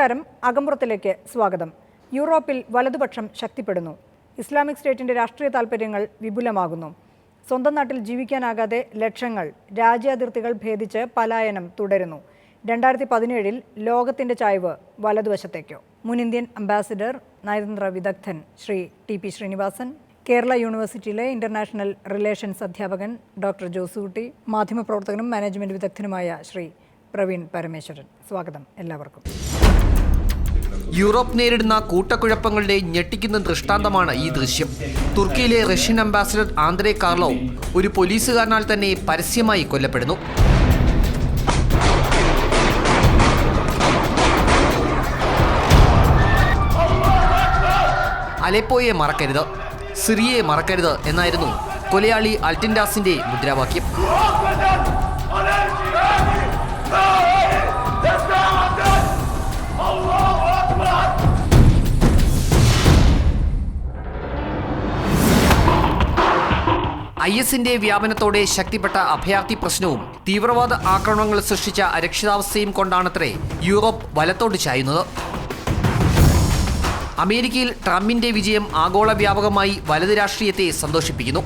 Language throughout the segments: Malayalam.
നമസ്കാരം. അകമ്പുറത്തിലേക്ക് സ്വാഗതം. യൂറോപ്പിൽ വലതുപക്ഷം ശക്തിപ്പെടുന്നു. ഇസ്ലാമിക് സ്റ്റേറ്റിന്റെ രാഷ്ട്രീയ താൽപ്പര്യങ്ങൾ വിപുലമാകുന്നു. സ്വന്തം നാട്ടിൽ ജീവിക്കാനാകാതെ ലക്ഷങ്ങൾ രാജ്യാതിർത്തികൾ ഭേദിച്ച് പലായനം തുടരുന്നു. രണ്ടായിരത്തി പതിനേഴിൽ ലോകത്തിന്റെ ചായ്വ് വലതുവശത്തേക്കോ. മുൻ ഇന്ത്യൻ അംബാസിഡർ നയതന്ത്ര വിദഗ്ധൻ ശ്രീ ടി പി ശ്രീനിവാസൻ കേരള യൂണിവേഴ്സിറ്റിയിലെ ഇന്റർനാഷണൽ റിലേഷൻസ് അധ്യാപകൻ ഡോക്ടർ ജോസൂട്ടി മാധ്യമപ്രവർത്തകനും മാനേജ്മെന്റ് വിദഗ്ധനുമായ ശ്രീ പ്രവീൺ പരമേശ്വരൻ. സ്വാഗതം എല്ലാവർക്കും. യൂറോപ്പ് നേരിടുന്ന കൂട്ടക്കുഴപ്പങ്ങളുടെ ഞെട്ടിക്കുന്ന ദൃഷ്ടാന്തമാണ് ഈ ദൃശ്യം. തുർക്കിയിലെ റഷ്യൻ അംബാസിഡർ ആന്ദ്രേ കാർലോ ഒരു പോലീസുകാരനാൽ തന്നെ പരസ്യമായി കൊല്ലപ്പെടുന്നു. അലെപ്പോയെ മറക്കരുത് സിറിയയെ മറക്കരുത് എന്നായിരുന്നു കൊലയാളി അൽറ്റിൻഡാസിന്റെ മുദ്രാവാക്യം. ഐ എസിന്റെ വ്യാപനത്തോടെ ശക്തിപ്പെട്ട അഭയാർത്ഥി പ്രശ്നവും തീവ്രവാദ ആക്രമണങ്ങൾ സൃഷ്ടിച്ച അരക്ഷിതാവസ്ഥയും കൊണ്ടാണത്രേ യൂറോപ്പ് വലത്തോട്ട് ചായുന്നത്. അമേരിക്കയിൽ ട്രംപിന്റെ വിജയം ആഗോള വ്യാപകമായി വലത് രാഷ്ട്രീയത്തെ സന്തോഷിപ്പിക്കുന്നു.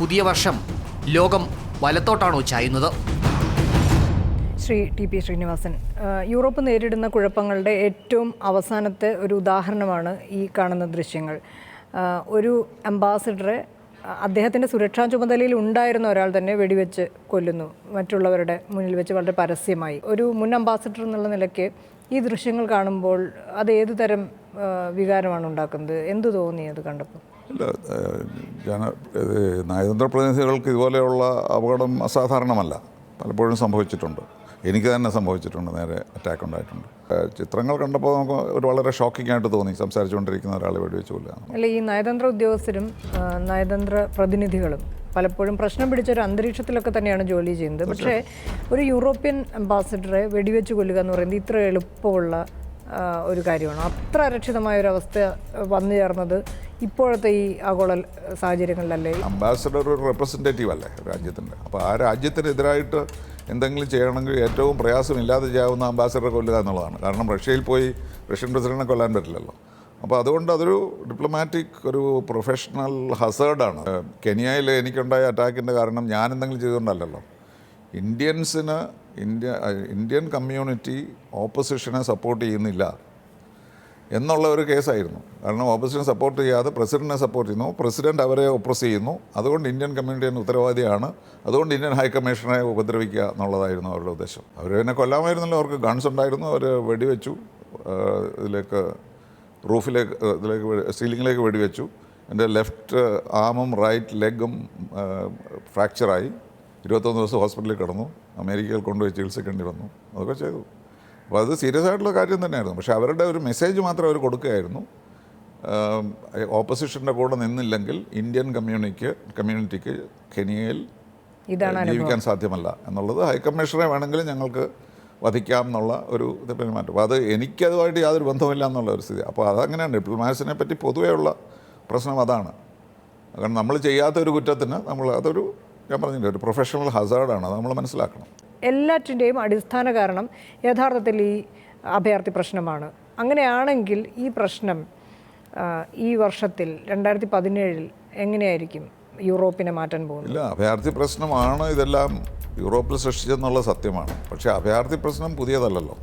പുതിയ വർഷം ലോകം വലത്തോട്ടാണോ ചായുന്നത്? Shri T P Srinivasan Europe നേരിടുന്ന കുഴപ്പങ്ങളുടെ ഏറ്റവും അവസാനത്തെ ഒരു ഉദാഹരണമാണ് ഈ കാണുന്ന ദൃശ്യങ്ങൾ. ഒരു അംബാസിഡറെ അദ്ദേഹത്തിന്റെ സുരക്ഷാ ചുമതലയിൽ ഉണ്ടായിരുന്ന ഒരാൾ തന്നെ വെടിവെച്ച് കൊല്ലുന്നു. മറ്റുള്ളവരുടെ മുന്നിൽ വെച്ച് വളരെ പരസ്യമായി. ഒരു മുൻ അംബാസിഡർ എന്നുള്ള നിലയ്ക്ക് ഈ ദൃശ്യങ്ങൾ കാണുമ്പോൾ അത് ഏതു തരം വികാരമാണ് ഉണ്ടാക്കുന്നത്? എന്തു തോന്നി അത് കണ്ടപ്പോൾ? അല്ല ജന നയതന്ത്ര പ്രതിനിധികൾക്ക് ഇതുപോലെയുള്ള അപകടം അസാധാരണമല്ല. പലപ്പോഴും സംഭവിച്ചിട്ടുണ്ട്. എനിക്ക് തന്നെ സംഭവിച്ചിട്ടുണ്ട് നേരെ അറ്റാക്ക് ഉണ്ടായിട്ടുണ്ട്. ചിത്രങ്ങൾ കണ്ടപ്പോൾ നമുക്ക് ഒരു വളരെ ഷോക്കിംഗ് ആയിട്ട് തോന്നി സംസാരിച്ചുകൊണ്ടിരിക്കുന്ന ഒരാളെ വെടിവെച്ച് കൊല്ലുക അല്ല ഈ നയതന്ത്ര ഉദ്യോഗസ്ഥരും നയതന്ത്ര പ്രതിനിധികളും പലപ്പോഴും പ്രശ്നം പിടിച്ച ഒരു അന്തരീക്ഷത്തിലൊക്കെ തന്നെയാണ് ജോലി ചെയ്യുന്നത്. പക്ഷേ ഒരു യൂറോപ്യൻ അംബാസിഡറെ വെടിവെച്ച് കൊല്ലുക എന്ന് പറയുന്നത് ഇത്ര എളുപ്പമുള്ള ഒരു കാര്യമാണ്. അത്ര അരക്ഷിതമായ ഒരു അവസ്ഥ വന്നു ചേർന്നത് ഇപ്പോഴത്തെ ഈ ആഗോള സാഹചര്യങ്ങളിലല്ലേ? അംബാസിഡർ ഒരു റെപ്രസെന്റേറ്റീവ് അല്ലേ രാജ്യത്തിന്റെ? അപ്പോൾ ആ രാജ്യത്തിനെതിരായിട്ട് എന്തെങ്കിലും ചെയ്യണമെങ്കിൽ ഏറ്റവും പ്രയാസമില്ലാതെ ചെയ്യാവുന്ന അംബാസിഡറെ കൊല്ലുക എന്നുള്ളതാണ്. കാരണം റഷ്യയിൽ പോയി റഷ്യൻ പ്രസിഡന്റിനെ കൊല്ലാൻ പറ്റില്ലല്ലോ. അപ്പോൾ അതുകൊണ്ട് അതൊരു ഡിപ്ലോമാറ്റിക് ഒരു പ്രൊഫഷണൽ ഹസേർഡാണ് കെനിയയിൽ എനിക്കുണ്ടായ അറ്റാക്കിന്റെ കാരണം ഞാൻ എന്തെങ്കിലും ചെയ്തുകൊണ്ടല്ലല്ലോ. ഇന്ത്യൻസിന് ഇന്ത്യ ഇന്ത്യൻ കമ്മ്യൂണിറ്റി ഓപ്പോസിഷനെ സപ്പോർട്ട് ചെയ്യുന്നില്ല. എന്നുള്ള ഒരു കേസായിരുന്നു. കാരണം ഓപ്പോസിഷൻ സപ്പോർട്ട് ചെയ്യാതെ പ്രസിഡന്റിനെ സപ്പോർട്ട് ചെയ്യുന്നു. പ്രസിഡന്റ് അവരെ ഒപ്രസ് ചെയ്യുന്നു. അതുകൊണ്ട് ഇന്ത്യൻ കമ്മ്യൂണിറ്റി ഉത്തരവാദിയാണ്. അതുകൊണ്ട് ഇന്ത്യൻ ഹൈക്കമ്മീഷണറെ ഉപദ്രവിക്കുക എന്നുള്ളതായിരുന്നു അവരുടെ ഉദ്ദേശം. അവർ എന്നെ കൊല്ലാമായിരുന്നല്ലോ അവർക്ക് ഗൺസ് ഉണ്ടായിരുന്നു. അവർ വെടിവെച്ചു. ഇതിലേക്ക് റൂഫിലേക്ക് ഇതിലേക്ക് സീലിങ്ങിലേക്ക് വെടിവെച്ചു. എന്റെ ലെഫ്റ്റ് ആമും റൈറ്റ് ലെഗും ഫ്രാക്ചറായി ഇരുപത്തൊന്ന് ദിവസം ഹോസ്പിറ്റലിൽ കിടന്നു. അമേരിക്കയിൽ കൊണ്ടുപോയി ചികിത്സിക്കേണ്ടി വന്നു. അതൊക്കെ ചെയ്തു. അപ്പോൾ അത് സീരിയസ് ആയിട്ടുള്ള കാര്യം തന്നെയായിരുന്നു. പക്ഷേ അവരുടെ ഒരു മെസ്സേജ് മാത്രം അവർ കൊടുക്കുകയായിരുന്നു. ഓപ്പോസിഷന്റെ കൂടെ നിന്നില്ലെങ്കിൽ ഇന്ത്യൻ കമ്മ്യൂണിക്ക് കമ്മ്യൂണിറ്റിക്ക് കെനിയയിൽ ജീവിക്കാൻ സാധ്യമല്ല എന്നുള്ളത് ഹൈക്കമ്മീഷണറെ വേണമെങ്കിലും ഞങ്ങൾക്ക് വധിക്കാം എന്നുള്ള ഒരു ഇത് പെരുമാറ്റം. അപ്പോൾ അത് എനിക്കതുമായിട്ട് യാതൊരു ബന്ധമില്ല എന്നുള്ള ഒരു സ്ഥിതി. അപ്പോൾ അതങ്ങനെയാണ്. ഡിപ്ലോമാസിനെ പറ്റി പൊതുവെയുള്ള പ്രശ്നം അതാണ്. കാരണം നമ്മൾ ചെയ്യാത്ത ഒരു കുറ്റത്തിന് നമ്മൾ അതൊരു ഞാൻ പറഞ്ഞില്ല ഒരു പ്രൊഫഷണൽ ഹസാർഡാണ് അത് നമ്മൾ മനസ്സിലാക്കണം. എല്ലാറ്റിന്റെയും അടിസ്ഥാന കാരണം യഥാർത്ഥത്തിൽ ഈ അഭയാർത്ഥി പ്രശ്നമാണ്. അങ്ങനെയാണെങ്കിൽ ഈ പ്രശ്നം ഈ വർഷത്തിൽ രണ്ടായിരത്തി പതിനേഴിൽ എങ്ങനെയായിരിക്കും യൂറോപ്പിനെ മാറ്റാൻ പോകുന്നത്? ഇല്ല അഭയാർത്ഥി പ്രശ്നമാണ്. ഇതെല്ലാം യൂറോപ്പിൽ സൃഷ്ടിച്ചെന്നുള്ള സത്യമാണ്. പക്ഷേ അഭയാർത്ഥി പ്രശ്നം പുതിയതല്ലല്ലോ.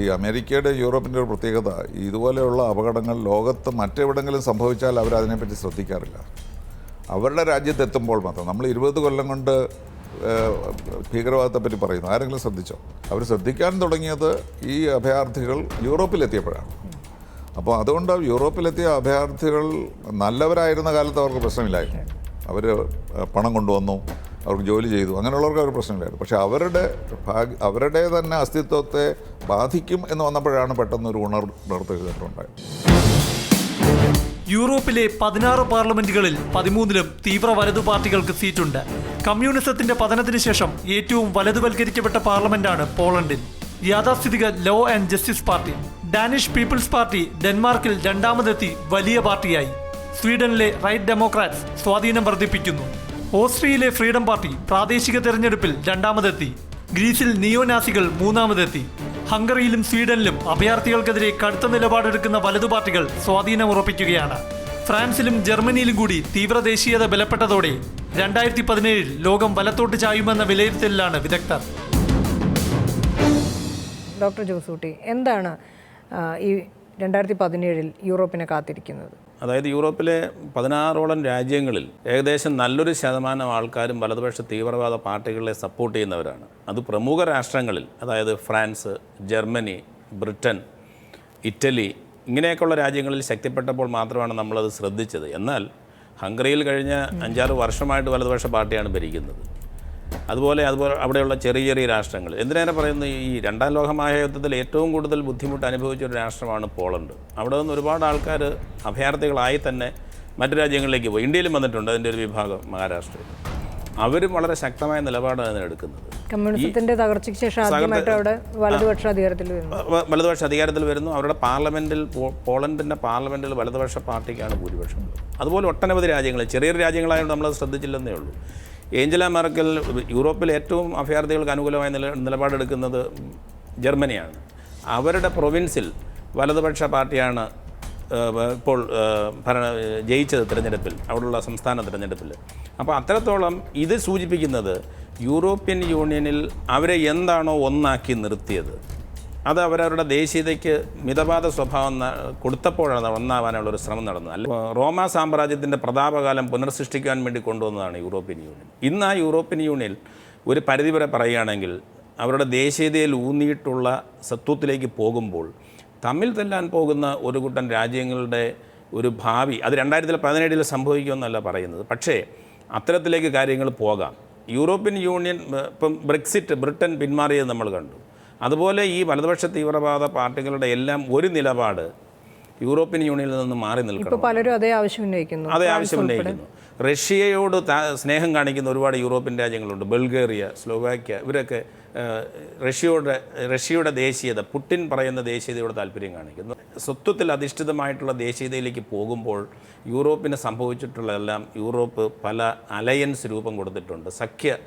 ഈ അമേരിക്കയുടെ യൂറോപ്പിന്റെ ഒരു പ്രത്യേകത ഇതുപോലെയുള്ള അപകടങ്ങൾ ലോകത്ത് മറ്റെവിടെങ്കിലും സംഭവിച്ചാൽ അവർ അവരതിനെപ്പറ്റി ശ്രദ്ധിക്കാറില്ല. അവരുടെ രാജ്യത്തെത്തുമ്പോൾ മാത്രം. നമ്മൾ ഇരുപത് കൊല്ലം കൊണ്ട് ഏഹ്, ഭീകരവാദത്തെ പറ്റി പറയുന്നു. ആരെങ്കിലും ശ്രദ്ധിച്ചോ? അവർ ശ്രദ്ധിക്കാൻ തുടങ്ങിയത് ഈ അഭയാർത്ഥികൾ യൂറോപ്പിലെത്തിയപ്പോഴാണ്. അപ്പോൾ അതുകൊണ്ട് യൂറോപ്പിലെത്തിയ അഭയാർത്ഥികൾ നല്ലവരായിരുന്ന കാലത്ത് അവർക്ക് പ്രശ്നമില്ലായിരുന്നു. അവർ പണം കൊണ്ടുവന്നു അവർക്ക് ജോലി ചെയ്തു അങ്ങനെയുള്ളവർക്ക് അവർ പ്രശ്നമില്ലായിരുന്നു. പക്ഷേ അവരുടെ ഭാഗ്യ അവരുടെ തന്നെ അസ്തിത്വത്തെ ബാധിക്കും എന്ന് വന്നപ്പോഴാണ് പെട്ടെന്ന് ഒരു ഉണർന്നെടുത്തുണ്ടായത് യൂറോപ്പിലെ പതിനാറ് പാർലമെന്റുകളിൽ പതിമൂന്നിലും തീവ്ര വലതു പാർട്ടികൾക്ക് സീറ്റുണ്ട്. കമ്മ്യൂണിസത്തിന്റെ പതനത്തിന് ശേഷം ഏറ്റവും വലതുവൽക്കരിക്കപ്പെട്ട പാർലമെന്റാണ് പോളണ്ടിൽ. യാഥാസ്ഥിതിക law and justice party Danish people's party ഡെൻമാർക്കിൽ രണ്ടാമതെത്തി വലിയ പാർട്ടിയായി. സ്വീഡനിലെ റൈറ്റ് ഡെമോക്രാറ്റ്സ് സ്വാധീനം വർദ്ധിപ്പിക്കുന്നു. ഓസ്ട്രിയയിലെ ഫ്രീഡം പാർട്ടി പ്രാദേശിക തെരഞ്ഞെടുപ്പിൽ രണ്ടാമതെത്തി. ഗ്രീസിൽ നിയോനാസികൾ മൂന്നാമതെത്തി. ഹംഗറിയിലും സ്വീഡനിലും അഭയാർത്ഥികൾക്കെതിരെ കടുത്ത നിലപാടെടുക്കുന്ന വലതു പാർട്ടികൾ സ്വാധീനമുറപ്പിക്കുകയാണ്. ഫ്രാൻസിലും ജർമ്മനിയിലും കൂടി തീവ്ര ദേശീയത ബലപ്പെട്ടതോടെ രണ്ടായിരത്തി പതിനേഴിൽ ലോകം വലത്തോട്ട് ചായുമെന്ന വിലയിരുത്തലിലാണ് വിദഗ്ധർ. ഡോക്ടർ ജോസൂട്ടി എന്താണ് ഈ രണ്ടായിരത്തി പതിനേഴിൽ യൂറോപ്പിനെ കാത്തിരിക്കുന്നത്? അതായത് യൂറോപ്പിലെ പതിനാറോളം രാജ്യങ്ങളിൽ ഏകദേശം നല്ലൊരു ശതമാനം ആൾക്കാരും വലതുപക്ഷ തീവ്രവാദ പാർട്ടികളെ സപ്പോർട്ട് ചെയ്യുന്നവരാണ്. അത് പ്രമുഖ രാഷ്ട്രങ്ങളിൽ അതായത് ഫ്രാൻസ് ജർമ്മനി ബ്രിട്ടൻ ഇറ്റലി ഇങ്ങനെയൊക്കെയുള്ള രാജ്യങ്ങളിൽ ശക്തിപ്പെട്ടപ്പോൾ മാത്രമാണ് നമ്മളത് ശ്രദ്ധിച്ചത്. എന്നാൽ ഹംഗറിയിൽ കഴിഞ്ഞ അഞ്ചാറ് വർഷമായിട്ട് വലതുപക്ഷ പാർട്ടിയാണ് ഭരിക്കുന്നത്. അതുപോലെ അതുപോലെ അവിടെയുള്ള ചെറിയ ചെറിയ രാഷ്ട്രങ്ങൾ. എന്തിനേറെ പറയുന്നു ഈ രണ്ടാം ലോക മഹായുദ്ധത്തിൽ ഏറ്റവും കൂടുതൽ ബുദ്ധിമുട്ട് അനുഭവിച്ച ഒരു രാഷ്ട്രമാണ് പോളണ്ട്. അവിടെ നിന്ന് ഒരുപാട് ആൾക്കാർ അഭയാർത്ഥികളായി തന്നെ മറ്റു രാജ്യങ്ങളിലേക്ക് പോയി. ഇന്ത്യയിലും വന്നിട്ടുണ്ട് അതിന്റെ ഒരു വിഭാഗം മഹാരാഷ്ട്രയിൽ. അവരും വളരെ ശക്തമായ നിലപാടാണ് എടുക്കുന്നത്. കമ്മ്യൂണിസത്തിന്റെ തകർച്ചയ്ക്ക് ശേഷം ആദ്യമായിട്ട് അവിടെ വലതുപക്ഷ അധികാരത്തിൽ വലതുപക്ഷ അധികാരത്തിൽ വരുന്നു. അവരുടെ പാർലമെന്റിൽ പോളണ്ടിന്റെ പാർലമെന്റിൽ വലതുപക്ഷ പാർട്ടിക്കാണ് ഭൂരിപക്ഷം. അതുപോലെ ഒട്ടനവധി രാജ്യങ്ങൾ ചെറിയ രാജ്യങ്ങളായതുകൊണ്ട് നമ്മളത് ശ്രദ്ധിച്ചില്ലെന്നേ ഉള്ളൂ. ഏഞ്ചല മെർക്കൽ യൂറോപ്പിൽ ഏറ്റവും അഭയാർത്ഥികൾക്ക് അനുകൂലമായ നില നിലപാടെടുക്കുന്നത് ജർമ്മനിയാണ്. അവരുടെ പ്രൊവിൻസിൽ വലതുപക്ഷ പാർട്ടിയാണ് ഇപ്പോൾ ഭരണ ജയിച്ചത് തിരഞ്ഞെടുപ്പിൽ അവിടെയുള്ള സംസ്ഥാന തിരഞ്ഞെടുപ്പിൽ. അപ്പോൾ അത്രത്തോളം ഇത് സൂചിപ്പിക്കുന്നത് യൂറോപ്യൻ യൂണിയനിൽ അവരെ എന്താണോ ഒന്നാക്കി നിർത്തിയത്. അത് അവരവരുടെ ദേശീയതയ്ക്ക് മിതവാദ സ്വഭാവം കൊടുത്തപ്പോഴാണ് ഒന്നാവാനുള്ള ഒരു ശ്രമം നടന്നത്. അല്ല റോമ സാമ്രാജ്യത്തിന്റെ പ്രതാപകാലം പുനർസൃഷ്ടിക്കാൻ വേണ്ടി കൊണ്ടുവന്നതാണ് യൂറോപ്യൻ യൂണിയൻ. ഇന്ന് ആ യൂറോപ്യൻ യൂണിയൻ ഒരു പരിധിവരെ പറയുകയാണെങ്കിൽ അവരുടെ ദേശീയതയിൽ ഊന്നിയിട്ടുള്ള സത്വത്തിലേക്ക് പോകുമ്പോൾ തമ്മിൽ തെല്ലാൻ പോകുന്ന ഒരു കൂട്ടം രാജ്യങ്ങളുടെ ഒരു ഭാവി അത് രണ്ടായിരത്തി പതിനേഴിൽ സംഭവിക്കുമെന്നല്ല പറയുന്നത്. പക്ഷേ അത്തരത്തിലേക്ക് കാര്യങ്ങൾ പോകാം. യൂറോപ്യൻ യൂണിയൻ ഇപ്പം ബ്രെക്സിറ്റ് ബ്രിട്ടൻ പിന്മാറിയത് നമ്മൾ കണ്ടു. അതുപോലെ ഈ വലതുപക്ഷ തീവ്രവാദ പാർട്ടികളുടെ എല്ലാം ഒരു നിലപാട് യൂറോപ്യൻ യൂണിയനിൽ നിന്ന് മാറി നിൽക്കണം. പലരും അതേ ആവശ്യം ഉന്നയിക്കുന്നു. അതേ ആവശ്യം ഉന്നയിക്കുന്നു. റഷ്യയോട് സ്നേഹം കാണിക്കുന്ന ഒരുപാട് യൂറോപ്യൻ രാജ്യങ്ങളുണ്ട്. ബൾഗേറിയ സ്ലോവാക്യ ഇവരൊക്കെ റഷ്യയുടെ റഷ്യയുടെ ദേശീയത പുട്ടിൻ പറയുന്ന ദേശീയതയോട് താല്പര്യം കാണിക്കുന്നു. സ്വത്വത്തിൽ അധിഷ്ഠിതമായിട്ടുള്ള ദേശീയതയിലേക്ക് പോകുമ്പോൾ യൂറോപ്പിന് സംഭവിച്ചിട്ടുള്ളതെല്ലാം യൂറോപ്പ് പല അലയൻസ് രൂപം കൊടുത്തിട്ടുണ്ട്. സഖ്യ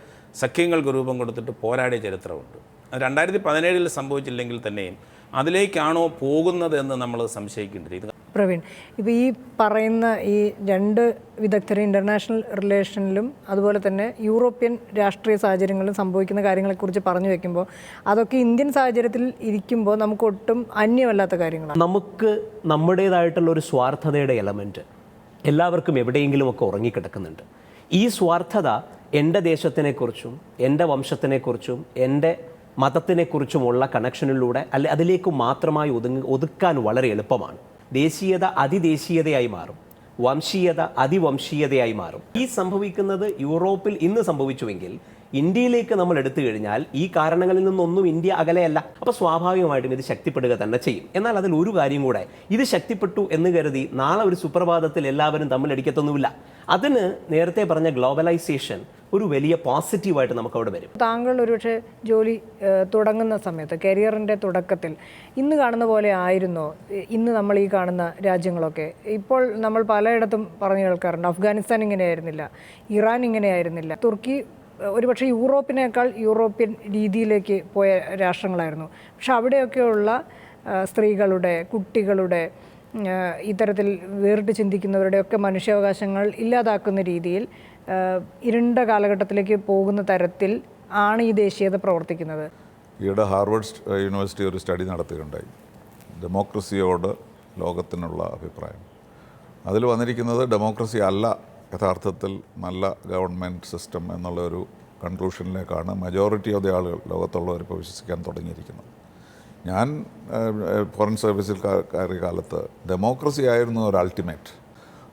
സഖ്യങ്ങൾക്ക് രൂപം കൊടുത്തിട്ട് പോരാടിയ ചരിത്രമുണ്ട്. രണ്ടായിരത്തി പതിനേഴിൽ സംഭവിച്ചില്ലെങ്കിൽ തന്നെയും അതിലേക്കാണോ പോകുന്നത് എന്ന് നമ്മൾ സംശയിക്കേണ്ടിയിരിക്കുന്നു പ്രവീൺ. ഇപ്പോൾ ഈ പറയുന്ന ഈ രണ്ട് വിദഗ്ധർ ഇന്റർനാഷണൽ റിലേഷനിലും അതുപോലെ തന്നെ യൂറോപ്യൻ രാഷ്ട്രീയ സാഹചര്യങ്ങളിലും സംഭവിക്കുന്ന കാര്യങ്ങളെക്കുറിച്ച് പറഞ്ഞു വെക്കുമ്പോൾ അതൊക്കെ ഇന്ത്യൻ സാഹചര്യത്തിൽ ഇരിക്കുമ്പോൾ നമുക്ക് ഒട്ടും അന്യമല്ലാത്ത കാര്യങ്ങളാണ്. നമുക്ക് നമ്മുടേതായിട്ടുള്ള ഒരു സ്വാർത്ഥതയുടെ എലമെന്റ് എല്ലാവർക്കും എവിടെയെങ്കിലുമൊക്കെ ഉറങ്ങിക്കിടക്കുന്നുണ്ട്. ഈ സ്വാർത്ഥത എന്റെ ദേശത്തിനെക്കുറിച്ചും എന്റെ വംശത്തിനെക്കുറിച്ചും എന്റെ മതത്തിനെക്കുറിച്ചുമുള്ള കണക്ഷനിലൂടെ അല്ലെ അതിലേക്ക് മാത്രമായി ഒതുങ്ങി ഒതുക്കാൻ വളരെ എളുപ്പമാണ്. ദേശീയത അതിദേശീയതയായി മാറും. വംശീയത അതിവംശീയതയായി മാറും. ഈ സംഭവിക്കുന്നത് യൂറോപ്പിൽ ഇന്ന് സംഭവിച്ചുവെങ്കിൽ ഇന്ത്യയിലേക്ക് നമ്മൾ എടുത്തു കഴിഞ്ഞാൽ ഈ കാരണങ്ങളിൽ നിന്നൊന്നും ഇന്ത്യ അകലെയല്ല. അപ്പോൾ സ്വാഭാവികമായിട്ടും ഇത് ശക്തിപ്പെടുക തന്നെ ചെയ്യും. എന്നാൽ അതിൽ ഒരു കാര്യം കൂടെ ഇത് ശക്തിപ്പെട്ടു എന്ന് കരുതി നാളെ ഒരു സുപ്രഭാതത്തിൽ എല്ലാവരും തമ്മിലടിക്കത്തൊന്നുമില്ല അതിന് നേരത്തെ പറഞ്ഞ ഗ്ലോബലൈസേഷൻ ഒരു വലിയ പോസിറ്റീവായിട്ട് നമുക്ക് അവിടെ വരും. താങ്കൾ ഒരുപക്ഷെ ജോലി തുടങ്ങുന്ന സമയത്ത് കരിയറിന്റെ തുടക്കത്തിൽ ഇന്ന് കാണുന്ന പോലെ ആയിരുന്നോ? ഇന്ന് നമ്മൾ ഈ കാണുന്ന രാജ്യങ്ങളൊക്കെ? ഇപ്പോൾ നമ്മൾ പലയിടത്തും പറഞ്ഞു കേൾക്കാറുണ്ട് അഫ്ഗാനിസ്ഥാൻ ഇങ്ങനെയായിരുന്നില്ല ഇറാൻ ഇങ്ങനെയായിരുന്നില്ല തുർക്കി ഒരുപക്ഷെ യൂറോപ്പിനേക്കാൾ യൂറോപ്യൻ രീതിയിലേക്ക് പോയ രാഷ്ട്രങ്ങളായിരുന്നു. പക്ഷെ അവിടെയൊക്കെയുള്ള സ്ത്രീകളുടെ കുട്ടികളുടെ ഇത്തരത്തിൽ വേറിട്ട് ചിന്തിക്കുന്നവരുടെയൊക്കെ മനുഷ്യാവകാശങ്ങൾ ഇല്ലാതാക്കുന്ന രീതിയിൽ ഇരുണ്ട കാലഘട്ടത്തിലേക്ക് പോകുന്ന തരത്തിൽ ആണ് ഈ ദേശീയത പ്രവർത്തിക്കുന്നത്. ഈയിടെ ഹാർവർഡ് യൂണിവേഴ്സിറ്റി ഒരു സ്റ്റഡി നടത്തുകയുണ്ടായി. ഡെമോക്രസിയോട് ലോകത്തിനുള്ള അഭിപ്രായം. അതിൽ വന്നിരിക്കുന്നത് ഡെമോക്രസി അല്ല യഥാർത്ഥത്തിൽ നല്ല ഗവൺമെന്റ് സിസ്റ്റം എന്നുള്ള ഒരു കൺക്ലൂഷനിലേക്കാണ് മെജോറിറ്റി ഓഫ് ദി ആളുകൾ ലോകത്തുള്ളവർ ഇപ്പോൾ വിശ്വസിക്കാൻ തുടങ്ങിയിരിക്കുന്നത്. ഞാൻ ഫോറിൻ സർവീസിൽ കയറിയ കാലത്ത് ഡെമോക്രസി ആയിരുന്നു ഒരു അൾട്ടിമേറ്റ്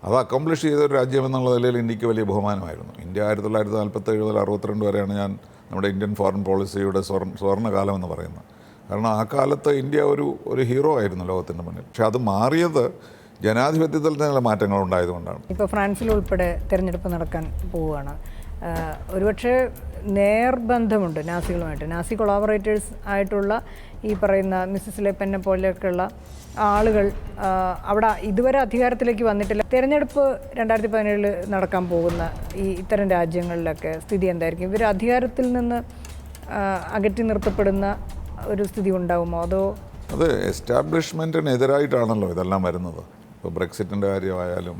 അത് അക്കംപ്ലിഷ് ചെയ്ത ഒരു രാജ്യം എന്നുള്ള നിലയിൽ ഇന്ത്യയ്ക്ക് വലിയ ബഹുമാനമായിരുന്നു. ഇന്ത്യ ആയിരത്തി തൊള്ളായിരത്തി നാൽപ്പത്തേഴ് മുതൽ അറുപത്തിരണ്ട് വരെയാണ് ഞാൻ നമ്മുടെ ഇന്ത്യൻ ഫോറിൻ പോളിസിയുടെ സ്വർണ കാലം എന്ന് പറയുന്നത്. കാരണം ആ കാലത്ത് ഇന്ത്യ ഒരു ഒരു ഹീറോ ആയിരുന്നു ലോകത്തിന്റെ മുന്നിൽ. പക്ഷേ അത് മാറിയത് ജനാധിപത്യത്തിൽ തന്നെ മാറ്റങ്ങൾ ഉണ്ടായതുകൊണ്ടാണ്. ഇപ്പോൾ ഫ്രാൻസിൽ ഉൾപ്പെടെ തിരഞ്ഞെടുപ്പ് നടക്കാൻ പോവുകയാണ്. ഒരുപക്ഷെ നേർബന്ധമുണ്ട് നാസികളുമായിട്ട്. നാസി കൊളാബറേറ്റേഴ്സ് ആയിട്ടുള്ള ഈ പറയുന്ന മിസ്സസ് ലെപ്പനെ പോലെയൊക്കെയുള്ള ആളുകൾ അവിടെ ഇതുവരെ അധികാരത്തിലേക്ക് വന്നിട്ടില്ല. തിരഞ്ഞെടുപ്പ് രണ്ടായിരത്തി പതിനേഴിൽ നടക്കാൻ പോകുന്ന ഈ ഇത്തരം രാജ്യങ്ങളിലൊക്കെ സ്ഥിതി എന്തായിരിക്കും? ഇവർ അധികാരത്തിൽ നിന്ന് അകറ്റി നിർത്തപ്പെടുന്ന ഒരു സ്ഥിതി ഉണ്ടാകുമോ അതോ അത് എസ്റ്റാബ്ലിഷ്മെന്റിനെതിരായിട്ടാണല്ലോ ഇതെല്ലാം വരുന്നത്. ഇപ്പോൾ ബ്രെക്സിറ്റിന്റെ കാര്യമായാലും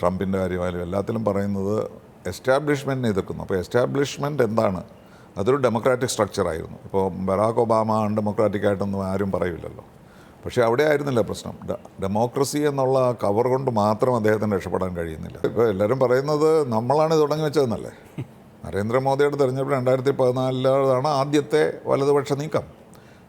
ട്രംപിന്റെ കാര്യമായാലും എല്ലാത്തിലും പറയുന്നത് എസ്റ്റാബ്ലിഷ്മെന്റിനെ എതിർക്കുന്നു. അപ്പോൾ എസ്റ്റാബ്ലിഷ്മെന്റ് എന്താണ്? അതൊരു ഡെമോക്രാറ്റിക് സ്ട്രക്ചറായിരുന്നു. ഇപ്പോൾ ബറാക്ക് ഒബാമ അൺ ഡെമോക്രാറ്റിക് ആയിട്ടൊന്നും ആരും പറയില്ലല്ലോ. പക്ഷേ അവിടെ ആയിരുന്നില്ല പ്രശ്നം. ഡെമോക്രസി എന്നുള്ള കവർ കൊണ്ട് മാത്രം അദ്ദേഹത്തിന് രക്ഷപ്പെടാൻ കഴിയുന്നില്ല. ഇപ്പോൾ എല്ലാവരും പറയുന്നത് നമ്മളാണ് തുടങ്ങി വെച്ചതെന്നല്ലേ? നരേന്ദ്രമോദിയുടെ തെരഞ്ഞെടുപ്പ് രണ്ടായിരത്തി പതിനാലിലാണ് ആദ്യത്തെ വലതുപക്ഷ നീക്കം.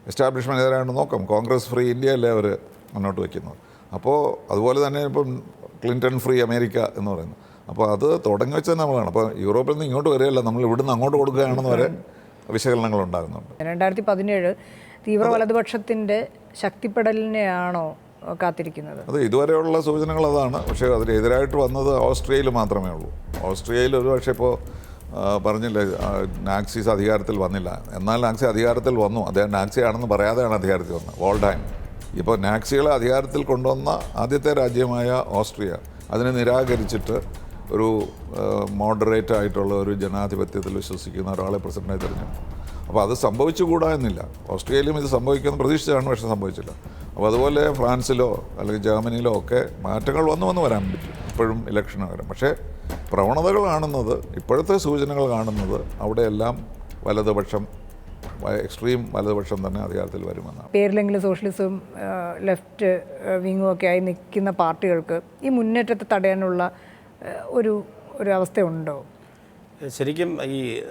എസ്റ്റാബ്ലിഷ്മെന്റ് എതിരായിട്ട് നോക്കാം. കോൺഗ്രസ് ഫ്രീ ഇന്ത്യ ഇന്ത്യയല്ലേ അവർ മുന്നോട്ട് വയ്ക്കുന്നത്? അപ്പോൾ അതുപോലെ തന്നെ ഇപ്പം ക്ലിന്റൺ ഫ്രീ അമേരിക്ക എന്ന് പറയുന്നത് അപ്പോൾ അത് തുടങ്ങി വെച്ചത് നമ്മളാണ്. അപ്പോൾ യൂറോപ്പിൽ നിന്ന് ഇങ്ങോട്ട് വരികയല്ല നമ്മൾ ഇവിടുന്ന് അങ്ങോട്ട് കൊടുക്കുകയാണെന്ന് വരെ വിശകലനങ്ങൾ ഉണ്ടാകുന്നുണ്ട്. രണ്ടായിരത്തി പതിനേഴ് തീവ്ര വലതുപക്ഷത്തിന്റെ ശക്തിപ്പെടലിനെയാണോ കാത്തിരിക്കുന്നത്? അത് ഇതുവരെയുള്ള സൂചനകൾ അതാണ്. പക്ഷേ അതിനെതിരായിട്ട് വന്നത് ഓസ്ട്രിയയിൽ മാത്രമേ ഉള്ളൂ. ഓസ്ട്രിയയിൽ ഒരു പക്ഷേ ഇപ്പോൾ പറഞ്ഞില്ലേ നാക്സിസ് അധികാരത്തിൽ വന്നില്ല. എന്നാൽ നാക്സി അധികാരത്തിൽ വന്നു. അദ്ദേഹം നാക്സി ആണെന്ന് പറയാതെയാണ് അധികാരത്തിൽ വന്നത്. വോൾഡൈൻ ഇപ്പോൾ നാക്സികളെ അധികാരത്തിൽ കൊണ്ടുവന്ന ആദ്യത്തെ രാജ്യമായ ഓസ്ട്രിയ അതിനെ നിരാകരിച്ചിട്ട് ഒരു മോഡറേറ്റ് ആയിട്ടുള്ള ഒരു ജനാധിപത്യത്തിൽ വിശ്വസിക്കുന്ന ഒരാളെ പ്രസിഡന്റായി തിരഞ്ഞെടുത്തു. അപ്പോൾ അത് സംഭവിച്ചുകൂടാ എന്നില്ല. ഓസ്ട്രേലിയയിലും ഇത് സംഭവിക്കുമെന്ന് പ്രതീക്ഷിച്ചതാണ് പക്ഷേ സംഭവിച്ചില്ല. അപ്പോൾ അതുപോലെ ഫ്രാൻസിലോ അല്ലെങ്കിൽ ജർമ്മനിയിലോ ഒക്കെ മാറ്റങ്ങൾ വന്നു വന്ന് വരാൻ പറ്റും. ഇപ്പോഴും ഇലക്ഷന് വരാം. പക്ഷേ പ്രവണതകൾ കാണുന്നത് ഇപ്പോഴത്തെ സൂചനകൾ കാണുന്നത് അവിടെയെല്ലാം വലതുപക്ഷം എക്സ്ട്രീം വലതുപക്ഷം തന്നെ അധികാരത്തിൽ വരുമെന്നാണ്. പേരിലെങ്കിലും സോഷ്യലിസവും ലെഫ്റ്റ് വിങ്ങും ഒക്കെ ആയി നിൽക്കുന്ന പാർട്ടികൾക്ക് ഈ മുന്നേറ്റത്തെ തടയാനുള്ള ഒരു ഒരു അവസ്ഥയുണ്ടോ? ശരിക്കും ഈ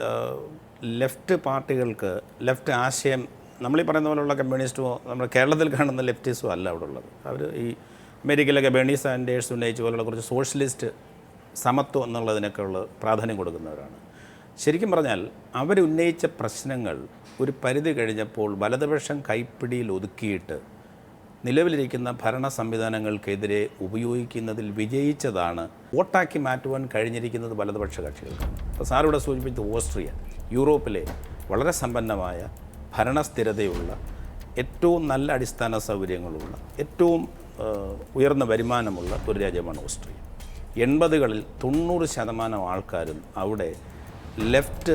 ലെഫ്റ്റ് പാർട്ടികൾക്ക് ലെഫ്റ്റ് ആശയം നമ്മളീ പറയുന്ന പോലുള്ള കമ്മ്യൂണിസ്റ്റോ നമ്മുടെ കേരളത്തിൽ കാണുന്ന ലെഫ്റ്റിസ്റ്റും അല്ല അവിടെ ഉള്ളത്. അവർ ഈ അമേരിക്കയിലൊക്കെ ബേണി സാൻഡേഴ്സ് ഉന്നയിച്ച പോലുള്ള കുറച്ച് സോഷ്യലിസ്റ്റ് സമത്വം എന്നുള്ളതിനൊക്കെ ഉള്ള പ്രാധാന്യം കൊടുക്കുന്നവരാണ്. ശരിക്കും പറഞ്ഞാൽ അവരുന്നയിച്ച പ്രശ്നങ്ങൾ ഒരു പരിധി കഴിഞ്ഞപ്പോൾ വലതുപക്ഷം കൈപ്പിടിയിൽ ഒതുക്കിയിട്ട് നിലവിലിരിക്കുന്ന ഭരണ സംവിധാനങ്ങൾക്കെതിരെ ഉപയോഗിക്കുന്നതിൽ വിജയിച്ചതാണ് വോട്ടാക്കി മാറ്റുവാൻ കഴിഞ്ഞിരിക്കുന്നത് വലതുപക്ഷ കക്ഷികൾക്കാണ് ഇപ്പോൾ സാറിവിടെ സൂചിപ്പിച്ചത് ഓസ്ട്രിയ യൂറോപ്പിലെ വളരെ സമ്പന്നമായ ഭരണസ്ഥിരതയുള്ള ഏറ്റവും നല്ല അടിസ്ഥാന സൗകര്യങ്ങളുള്ള ഏറ്റവും ഉയർന്ന വരുമാനമുള്ള ഒരു രാജ്യമാണ് ഓസ്ട്രിയ. എൺപതുകളിൽ തൊണ്ണൂറ് ശതമാനം ആൾക്കാരും അവിടെ ലെഫ്റ്റ്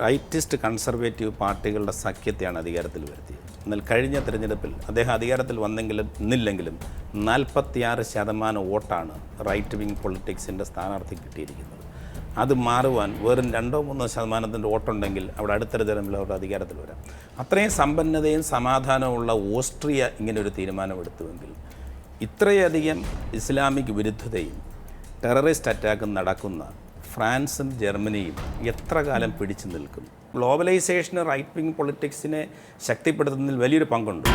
റൈറ്റിസ്റ്റ് കൺസർവേറ്റീവ് പാർട്ടികളുടെ സഖ്യത്തെയാണ് അധികാരത്തിൽ വരുത്തിയത്. എന്നാൽ കഴിഞ്ഞ തിരഞ്ഞെടുപ്പിൽ അദ്ദേഹം അധികാരത്തിൽ വന്നെങ്കിലും നിന്നില്ലെങ്കിലും നാൽപ്പത്തിയാറ് ശതമാനം വോട്ടാണ് റൈറ്റ് വിങ് പൊളിറ്റിക്സിന്റെ സ്ഥാനാർത്ഥി കിട്ടിയിരിക്കുന്നത്. അത് മാറുവാൻ വെറും രണ്ടോ മൂന്നോ ശതമാനത്തിന്റെ വോട്ടുണ്ടെങ്കിൽ അവിടെ അടുത്ത തിരഞ്ഞെടുപ്പിൽ അവരുടെ അധികാരത്തിൽ വരാം. അത്രയും സമ്പന്നതയും സമാധാനമുള്ള ഓസ്ട്രിയ ഇങ്ങനൊരു തീരുമാനമെടുത്തുവെങ്കിൽ ഇത്രയധികം ഇസ്ലാമിക് വിരുദ്ധതയും ടെററിസ്റ്റ് അറ്റാക്കും നടക്കുന്ന ഫ്രാൻസും ജർമ്മനിയും എത്ര കാലം പിടിച്ചു നിൽക്കും? ഗ്ലോബലൈസേഷന് റൈറ്റ് വിങ് പൊളിറ്റിക്സിനെ ശക്തിപ്പെടുത്തുന്നതിൽ വലിയൊരു പങ്കുണ്ട്.